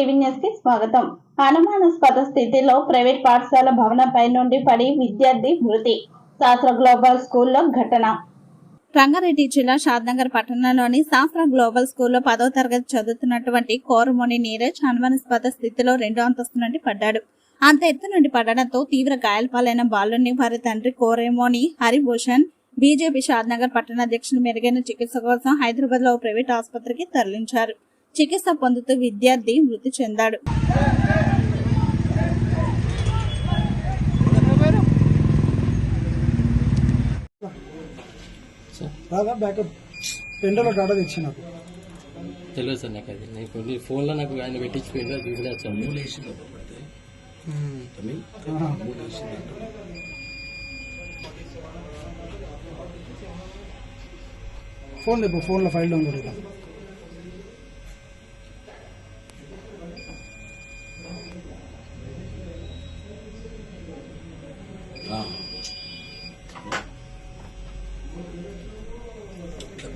TV న్యూస్కి స్వాగతం అనుమానాస్పద స్థితిలో ప్రైవేట్ పాఠశాల భవనంపై నుండి పడి విద్యార్థి మృతి. శాస్త్ర గ్లోబల్ స్కూల్లో ఘటన. రంగారెడ్డి జిల్లా షాద్నగర్ పట్టణంలోని శాస్త్ర గ్లోబల్ స్కూల్లో పదో తరగతి చదువుతున్నటువంటి కోరమోని నీరజ్ అనుమానాస్పద స్థితిలో రెండో అంతస్తు నుండి పడ్డాడు. అంత ఎత్తు నుండి పడడంతో తీవ్ర గాయాలపాలైన బాలుని వారి తండ్రి కోరేమోని హరిభూషణ్ బీజేపీ షాద్నగర్ పట్టణాధ్యక్షులు మెరుగైన చికిత్స కోసం హైదరాబాద్లో ప్రైవేట్ ఆసుపత్రికి తరలించారు. చికిత్స పొందుతూ విద్యార్థి మృతి చెందాడు. రాదా బ్యాకప్ పెండలో డాటా తెచ్చి నాకు. తెలియదు సార్ నాకు అది. నాకు ఫోన్లో నాకు ఆయన పెట్టించిపోయింది అది చూసినా వచ్చాను ఆహా. ఫోన్ ఫోన్లో ఫైల్ డౌన్లోడ్ అవుతాం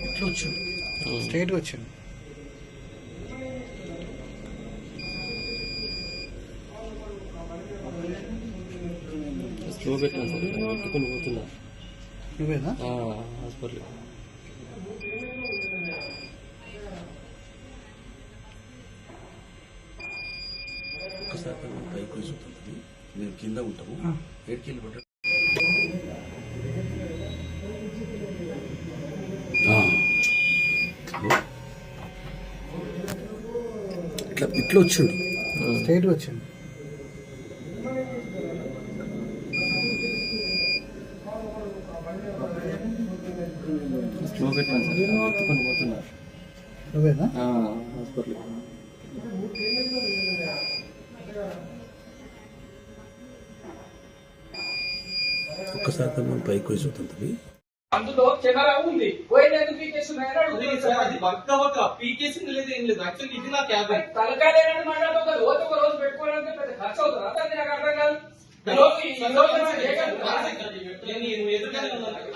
ఇట్లా వచ్చింది? స్ట్రైట్గా వచ్చింది. స్లో పెట్టాను సార్ పెట్టుకుని పోతున్నా. నువ్వేనా? ఆ, హాస్పిటల్. ఒక్కసారి మనం పైకి ఉంటుంది మేము కింద ఉంటాము. వెళ్ళి పడ్డాడు ఇట్లా ఇట్లా వచ్చిండు. స్ట్రైట్గా వచ్చింది స్లో పెట్టాను సార్. నేను పెట్టుకుని పోతున్నా నువ్వేనా? ఆ, హాస్పిటల్ ఒక్కసారి మనం పైకి వచ్చి ఉంటుంది అందులో కెమెరా ఉంది. పోయిన ఎందుకు పీకేస్తున్నాయని అది అడుగుతున్నాను సార్, సార్. అది పక్క పక్క. పీకేసింది లేదు ఏం లేదు. యాక్చువల్లీ ఇది నా క్యాబిన్ తలకాయ లేనట్టు మాట్లాడుతూ ఒక రోజు ఒక రోజు పెట్టుకోవడానికి పెద్ద ఖర్చు అవుతుంది. నాకు అర్థం కాదు. నేను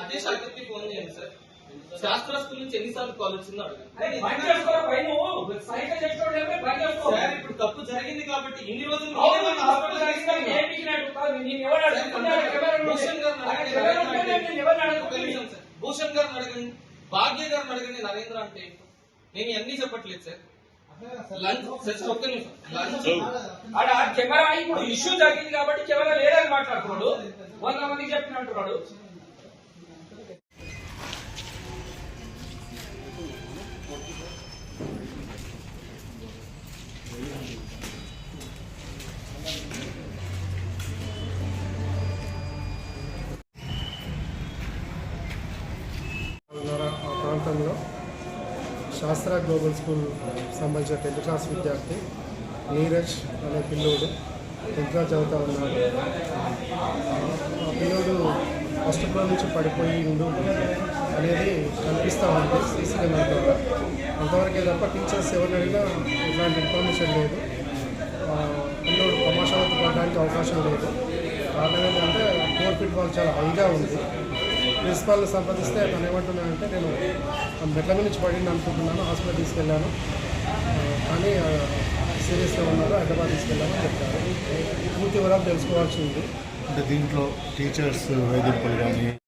అదే శాఖకి ఫోన్ చేయండి సార్ శాస్త్ర స్కూల్ నుంచి ఎన్నిసార్లు కాల్ వచ్చిందో సార్ ఇప్పుడు తప్పు జరిగింది కాబట్టి ఇన్ని రోజులు. భూషణ్ అక్కడ అడగండి. భాగ్య గారిని అడగండి నరేంద్ర అంటే నేను అన్ని చెప్పట్లేదు సార్. ఆడ కెమెరా ఇష్యూ జరిగింది కాబట్టి కెమెరా లేదని మాట్లాడుతున్నాడు. వంద మందికి చెప్పినట్టున్నాడు. ప్రాంతంలో శాస్త్ర గ్లోబల్ స్కూల్ సంబంధించిన టెన్త్ క్లాస్ విద్యార్థి నీరజ్ అనే పిల్లోడు టెన్త్ క్లాస్ చదువుతూ ఉన్నాడు. ఆ పిల్లోడు ఫస్ట్ ఫ్లోర్ నుంచి పడిపోయి ఉండు అనేది కనిపిస్తూ ఉంది సీసీ కెమెరా ద్వారా అంతవరకే తప్ప టీచర్స్ ఎవరిని అడిగినా ఇట్లాంటి ఇన్ఫర్మేషన్ లేదు. పిల్లోడు తమాషాలతో పడడానికి అవకాశం లేదు. కారణం ఏంటంటే ఫోర్ ఫీట్ బాల్ చాలా హైగా ఉంది. ప్రిన్సిపాల్ సంప్రదిస్తే తను ఏమంటున్నానంటే నేను మెట్ల నుంచి పడింది అనుకుంటున్నాను హాస్పిటల్ తీసుకెళ్ళాను. కానీ సీరియస్గా ఉన్నారు హైదరాబాద్ తీసుకెళ్ళామని చెప్పారు. పూర్తి వివరాలు తెలుసుకోవాల్సి ఉంది అంటే దీంట్లో టీచర్స్ వేధింపులు కానీ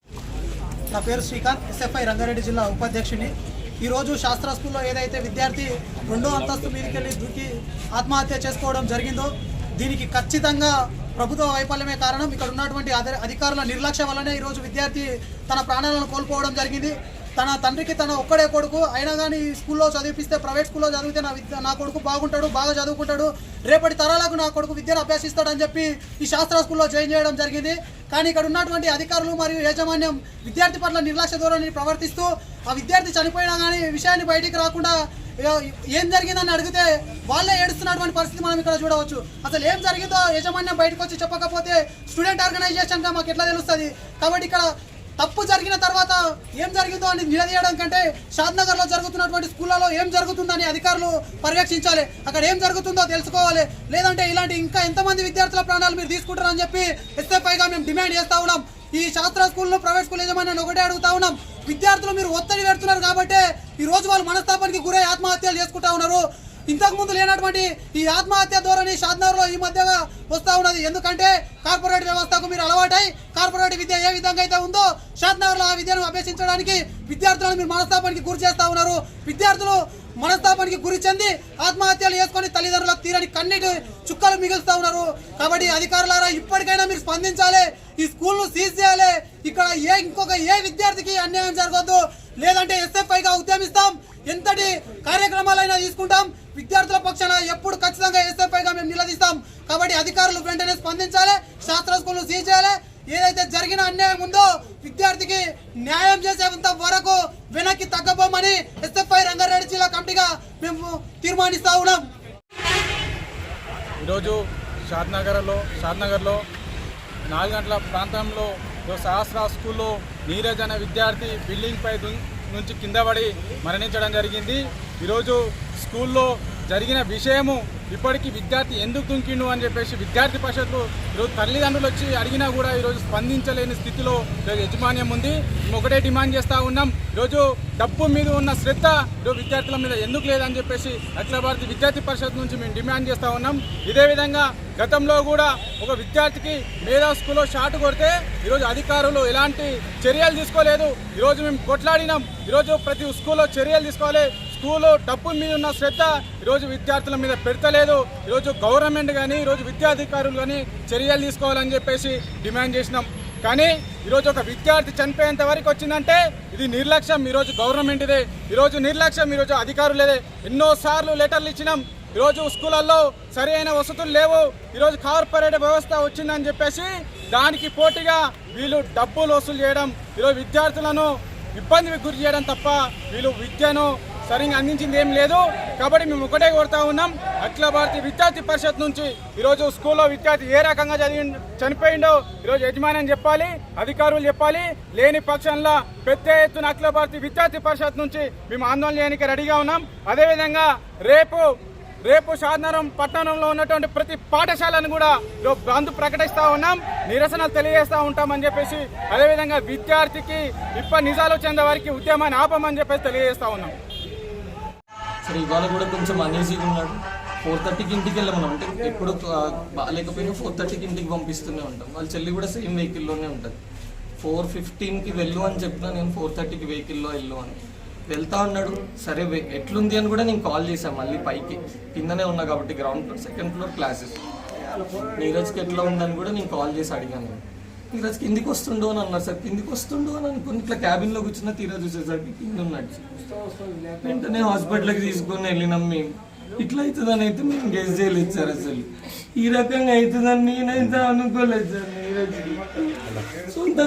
నా పేరు శ్రీకాంత్ ఎస్ఎఫ్ఐ రంగారెడ్డి జిల్లా ఉపాధ్యక్షుని. ఈరోజు శాస్త్ర స్కూల్లో ఏదైతే విద్యార్థి రెండో అంతస్తు మీదకి వెళ్ళి దూకి ఆత్మహత్య చేసుకోవడం జరిగిందో దీనికి ఖచ్చితంగా ప్రభుత్వ వైఫల్యమే కారణం. ఇక్కడ ఉన్నటువంటి అధి- అధికారుల నిర్లక్ష్యం వల్లనే ఈరోజు విద్యార్థి తన ప్రాణాలను కోల్పోవడం జరిగింది. తన తండ్రికి తన ఒక్కడే కొడుకు. అయినా కానీ ఈ స్కూల్లో చదివిపిస్తే ప్రైవేట్ స్కూల్లో చదివితే నా విద్య నా కొడుకు బాగుంటాడు బాగా చదువుకుంటాడు. రేపటి తరాలకు నా కొడుకు విద్యను అభ్యసిస్తాడని చెప్పి ఈ శాస్త్ర స్కూల్లో జాయిన్ చేయడం జరిగింది. కానీ ఇక్కడ ఉన్నటువంటి అధికారులు మరియు యాజమాన్యం విద్యార్థి పట్ల నిర్లక్ష్య ధోరణి ప్రవర్తిస్తూ ఆ విద్యార్థి చనిపోయినా కానీ విషయాన్ని బయటికి రాకుండా ఏం జరిగిందని అడిగితే వాళ్ళే ఏడుస్తున్నటువంటి పరిస్థితి మనం ఇక్కడ చూడవచ్చు. అసలు ఏం జరిగిందో యాజమాన్యం బయటకు వచ్చి చెప్పకపోతే స్టూడెంట్ ఆర్గనైజేషన్గా మాకు ఎట్లా తెలుస్తుంది? కాబట్టి ఇక్కడ తప్పు జరిగిన తర్వాత ఏం జరిగిందో అని నిలదీయడం కంటే షాద్నగర్లో జరుగుతున్నటువంటి స్కూళ్ళలో ఏం జరుగుతుందని అధికారులు పర్యవేక్షించాలి. అక్కడ ఏం జరుగుతుందో తెలుసుకోవాలి. లేదంటే ఇలాంటి ఇంకా ఎంతమంది విద్యార్థుల ప్రాణాలు మీరు తీసుకుంటారని చెప్పి ఎస్ఎఫ్ఐగా మేము డిమాండ్ చేస్తా ఉన్నాం. ఈ శాస్త్ర స్కూల్లో ప్రైవేట్ స్కూల్ యజమాని ఒకటే అడుగుతా ఉన్నాం. విద్యార్థులు మీరు ఒత్తిడి పెడుతున్నారు కాబట్టి ఈ రోజు వాళ్ళు మనస్తాపానికి గురై ఆత్మహత్యలు చేసుకుంటా ఉన్నారు. ఇంతకు ముందు లేనటువంటి ఈ ఆత్మహత్య ధోరణి షాద్నగర్లో ఈ మధ్యగా వస్తూ ఉన్నది. ఎందుకంటే కార్పొరేట్ వ్యవస్థకు మీరు అలవాటై కార్పొరేట్ విద్య ఏ విధంగా అయితే ఉందో షాద్నగర్లో ఆ విద్యను అభ్యసించడానికి విద్యార్థులను మీరు మనస్తాపానికి గురి చేస్తూ ఉన్నారు. విద్యార్థులు మనస్తాపానికి గురి చెంది ఆత్మహత్యలు చేసుకొని తల్లిదండ్రులకు తీరని కన్నీటి చుక్కలు మిగులుస్తూ ఉన్నారు. కాబట్టి అధికారులారా ఇప్పటికైనా మీరు స్పందించాలి. ఈ స్కూల్ను సీజ్ చేయాలి. ఇక్కడ ఏ ఇంకొక ఏ విద్యార్థికి అన్యాయం జరగద్దు. లేదంటే ఎస్ఎఫ్ఐగా ఉద్యమిస్తాం. ఎంతటి కార్యక్రమాలైనా తీసుకుంటాం. విద్యార్థుల పక్షాన ఎప్పుడు ఖచ్చితంగా ఎస్ఎఫ్ఐగా మేము నిలదీస్తాం. కాబట్టి అధికారులు వెంటనే స్పందించాలి శాస్త్ర స్కూల్ను సీజ్ చేయాలి. ఏదైతే జరిగిన అన్యాయం ఉందో విద్యార్థికి న్యాయం చేసేంత వరకు వెనక్కి తగ్గబోమని ఎస్ఎఫ్ఐ రంగారెడ్డి జిల్లా కమిటీగా మేము తీర్మానిస్తా ఉన్నాం. ఈరోజు షాద్నగర్లో షాద్నగర్లో నాలుగు గంటల ప్రాంతంలో ఓ సహస్ర స్కూల్లో నీరజ్ అనే విద్యార్థి బిల్డింగ్ పై నుంచి కింద పడి మరణించడం జరిగింది. ఈరోజు స్కూల్లో జరిగిన విషయము ఇప్పటికీ విద్యార్థి ఎందుకు దుంకిండు అని చెప్పేసి విద్యార్థి పరిషత్లు ఈరోజు తల్లిదండ్రులు వచ్చి అడిగినా కూడా ఈరోజు స్పందించలేని స్థితిలో ఈరోజు యజమాన్యం ఉంది. మేము ఒకటే డిమాండ్ చేస్తూ ఉన్నాం. ఈరోజు డబ్బు మీద ఉన్న శ్రద్ధ ఈరోజు విద్యార్థుల మీద ఎందుకు లేదని చెప్పేసి అఖిల భారత విద్యార్థి పరిషత్ నుంచి మేము డిమాండ్ చేస్తూ ఉన్నాం. ఇదే విధంగా గతంలో కూడా ఒక విద్యార్థికి మేధా స్కూల్లో షాట్ కొడితే ఈరోజు అధికారులు ఎలాంటి చర్యలు తీసుకోలేదు. ఈరోజు మేము కొట్లాడినాం. ఈరోజు ప్రతి స్కూల్లో చర్యలు తీసుకోవాలి. స్కూల్లో డబ్బు మీద ఉన్న శ్రద్ధ ఈరోజు విద్యార్థుల మీద పెడతలేదు. ఈరోజు గవర్నమెంట్ కానీ ఈరోజు విద్యాధికారులు కానీ చర్యలు తీసుకోవాలని చెప్పేసి డిమాండ్ చేసినాం. కానీ ఈరోజు ఒక విద్యార్థి చనిపోయేంత వరకు వచ్చిందంటే ఇది నిర్లక్ష్యం. ఈరోజు గవర్నమెంట్దే. ఈరోజు నిర్లక్ష్యం. ఈరోజు అధికారులేదే. ఎన్నోసార్లు లెటర్లు ఇచ్చినాం. ఈరోజు స్కూళ్ళల్లో సరైన వసతులు లేవు. ఈరోజు కార్పొరేట్ వ్యవస్థ వచ్చిందని చెప్పేసి దానికి పోటీగా వీళ్ళు డబ్బులు వసూలు చేయడం ఈరోజు విద్యార్థులను ఇబ్బందికి గురి చేయడం తప్ప వీళ్ళు విద్యను సరిగ్గా అందించింది ఏం లేదు. కాబట్టి మేము ఒకటే కోరుతా ఉన్నాం. అఖిల భారతీయ విద్యార్థి పరిషత్ నుంచి ఈరోజు స్కూల్లో విద్యార్థి ఏ రకంగా చదివి చనిపోయిండో ఈరోజు యజమాని చెప్పాలి అధికారులు చెప్పాలి. లేని పక్షంలో పెద్ద ఎత్తున అఖిల భారతీయ విద్యార్థి పరిషత్ నుంచి మేము ఆందోళన చేయడానికి రెడీగా ఉన్నాం. అదేవిధంగా రేపు రేపు షాద్నగరం పట్టణంలో ఉన్నటువంటి ప్రతి పాఠశాలను కూడా ఈరోజు బంద్ ప్రకటిస్తా ఉన్నాం. నిరసనలు తెలియజేస్తూ ఉంటామని చెప్పేసి అదేవిధంగా విద్యార్థికి ఇప్పటి నిజాలు వచ్చేంత వారికి ఉద్యమాన్ని ఆపమని చెప్పేసి తెలియజేస్తూ ఉన్నాం. సరే ఇవాళ కూడా కొంచెం అనీజీగా ఉన్నాడు. ఫోర్ థర్టీకి ఇంటికి వెళ్ళమన్నాం అంటే ఎప్పుడు బాగాలేకపోయినా ఫోర్ థర్టీకి ఇంటికి పంపిస్తూనే ఉంటాం. వాళ్ళ చెల్లి కూడా సేమ్ వెహికల్లోనే ఉంటుంది. ఫోర్ ఫిఫ్టీన్కి వెళ్ళు అని చెప్పినా నేను ఫోర్ థర్టీకి వెహికల్లో వెళ్ళు అని. వెళ్తా ఉన్నాడు సరే వె- ఎట్లుంది అని కూడా నేను కాల్ చేశాను మళ్ళీ పైకి. కిందనే ఉన్నా కాబట్టి ground floor second floor classes నీరజ్కి ఎట్లా ఉందని కూడా నేను కాల్ చేసి అడిగాను. నీరజ్ కిందికి వస్తుండో అని అన్నారు సార్. కిందికి వస్తుండో అని అనుకుని ఇట్లా క్యాబిన్లో కూర్చున్న తీరా చూసేసరికి కింద ఉన్నాడు వెంటనే హాస్పిటల్కి తీసుకొని వెళ్ళినాం మేము. ఇట్లా అవుతుందని అయితే మేము గెస్ చేయలేదు సార్ అసలు. ఈ రకంగా అవుతుందని నేనైతే అనుకోలేదు సార్. ఈరోజు సొంత